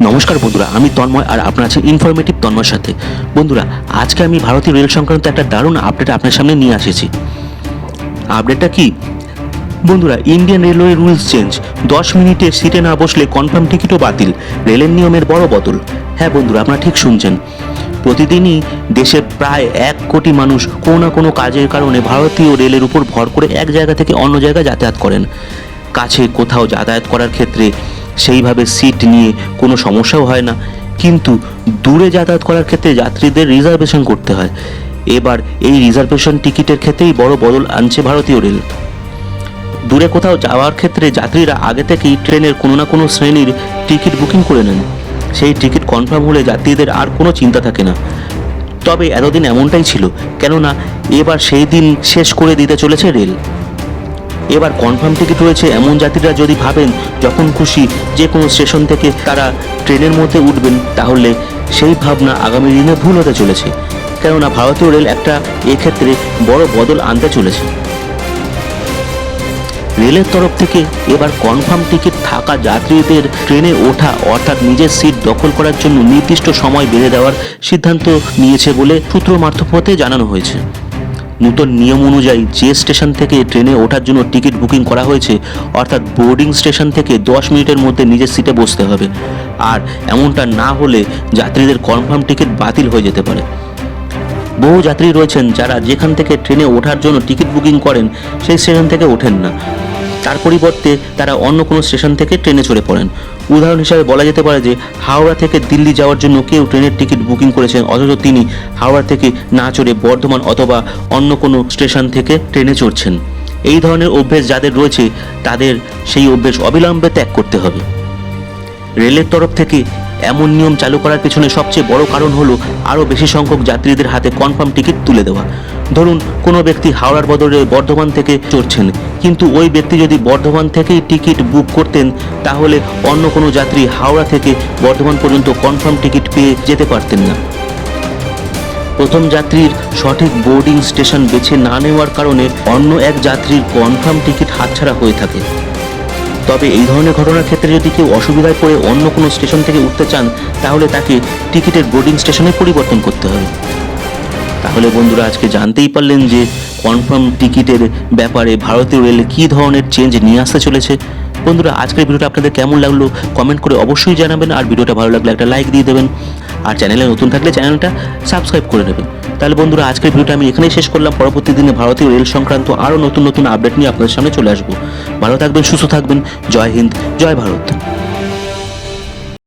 নমস্কার বন্ধুরা, আমি তন্ময় আর আপনার আছেন ইনফরমেটিভ তন্ময়ের সাথে। বন্ধুরা, আজকে আমি ভারতীয় রেল সংক্রান্ত একটা দারুণ আপডেট আপনার সামনে নিয়ে এসেছি আপডেটটা কি? বন্ধুরা ইন্ডিয়ান রেলওয়ে রুলস চেঞ্জ দশ মিনিটে সিটে না বসলে কনফার্ম টিকিটও বাতিল। রেলের নিয়মের বড় বদল। হ্যাঁ বন্ধুরা, আপনারা ঠিক শুনছেন। প্রতিদিনই দেশের প্রায় এক কোটি মানুষ কোনো না কোনো কাজের কারণে ভারতীয় রেলের উপর ভর করে এক জায়গা থেকে অন্য জায়গায় যাতায়াত করেন। কাছে কোথাও যাতায়াত করার ক্ষেত্রে সেইভাবে সিট নিয়ে কোনো সমস্যাও হয় না। কিন্তু দূরে যাতায়াত করার ক্ষেত্রে যাত্রীদের রিজার্ভেশন করতে হয়। এবার এই রিজার্ভেশন টিকিটের ক্ষেত্রেই বড় বদল আনছে ভারতীয় রেল। দূরে কোথাও যাওয়ার ক্ষেত্রে যাত্রীরা আগে থেকেই ট্রেনের কোনো না কোনো শ্রেণির টিকিট বুকিং করে নেন। সেই টিকিট কনফার্ম হলে যাত্রীদের আর কোনো চিন্তা থাকে না। তবে এতদিন এমনটাই ছিল। কেননা এবার সেই দিন শেষ করে দিতে চলেছে রেল। এবার কনফার্ম টিকিট রয়েছে এমন যাত্রীরা যদি ভাবেন যখন খুশি যে কোনো স্টেশন থেকে তারা ট্রেনের মধ্যে উঠবেন, তাহলে সেই ভাবনা আগামী দিনে ভুল হতে চলেছে। কেননা ভারতীয় রেল একটা এক্ষেত্রে বড় বদল আনতে চলেছে। রেলের তরফ থেকে এবার কনফার্ম টিকিট থাকা যাত্রীদের ট্রেনে ওঠা অর্থাৎ নিজের সিট দখল করার জন্য নির্দিষ্ট সময় বেঁধে দেওয়ার সিদ্ধান্ত নিয়েছে বলে সূত্র মারফতে জানানো হয়েছে। নতুন নিয়ম অনুযায়ী যে স্টেশন থেকে ট্রেনে ওঠার জন্য টিকিট বুকিং করা হয়েছে, অর্থাৎ বোর্ডিং স্টেশন থেকে দশ মিনিটের মধ্যে নিজের সিটে বসতে হবে। আর এমনটা না হলে যাত্রীদের কনফার্ম টিকিট বাতিল হয়ে যেতে পারে। বহু যাত্রী রয়েছেন যারা যেখান থেকে ট্রেনে ওঠার জন্য টিকিট বুকিং করেন, সেই স্টেশন থেকে ওঠেন না। তার পরিবর্তে তারা অন্য কোনো স্টেশন থেকে ট্রেনে চড়ে পড়েন। উদাহরণ হিসাবে বলা যেতে পারে যে, হাওড়া থেকে দিল্লি যাওয়ার জন্য কেউ ট্রেনের টিকিট বুকিং করেছেন, অথচ তিনি হাওড়া থেকে না চড়ে বর্ধমান অথবা অন্য কোনো স্টেশন থেকে ট্রেনে চড়ছেন। এই ধরনের অভ্যেস যাদের রয়েছে, তাদের সেই অভ্যেস অবিলম্বে ত্যাগ করতে হবে। রেলের তরফ থেকে এমন নিয়ম চালু করার পেছনে সবচেয়ে বড় কারণ হলো আরও বেশি সংখ্যক যাত্রীদের হাতে কনফার্ম টিকিট তুলে দেওয়া। ধরুন, কোনো ব্যক্তি হাওড়ার বদলে বর্ধমান থেকে চড়ছেন, কিন্তু ওই ব্যক্তি যদি বর্ধমান থেকেই টিকিট বুক করতেন, তাহলে অন্য কোনো যাত্রী হাওড়া থেকে বর্ধমান পর্যন্ত কনফার্ম টিকিট পেয়ে যেতে পারতেন না। প্রথম যাত্রীর সঠিক বোর্ডিং স্টেশন বেছে না নেওয়ার কারণে অন্য এক যাত্রীর কনফার্ম টিকিট হাতছাড়া হয়ে থাকে। তবে এই ধরনের ঘটনার ক্ষেত্রে যদি কেউ অসুবিধায় পড়ে অন্য কোনো স্টেশন থেকে উঠতে চান, তাহলে তাকে টিকিটের বোর্ডিং স্টেশনে পরিবর্তন করতে হবে। তাহলে বন্ধুরা, আজকে জানতেই পারলেন যে কনফার্ম টিকিটের ব্যাপারে ভারতীয় রেল কী ধরনের চেঞ্জ নিয়ে আসতে চলেছে। বন্ধুরা, আজকের ভিডিওটা আপনাদের কেমন লাগল? কমেন্ট করে অবশ্যই জানাবেন, আর ভিডিওটা ভালো লাগলে একটা লাইক দিয়ে দেবেন। আর চ্যানেলে নতুন থাকলে চ্যানেলটা সাবস্ক্রাইব করে নেবেন। তাহলে বন্ধুরা, আজকের ভিডিওটা আমি এখানেই শেষ করলাম। পরবর্তী দিনে ভারতীয় রেল সংক্রান্ত আরও নতুন নতুন আপডেট নিয়ে আপনাদের সামনে চলে আসব। ভালো থাকবেন, সুস্থ থাকবেন। জয় হিন্দ, জয় ভারত।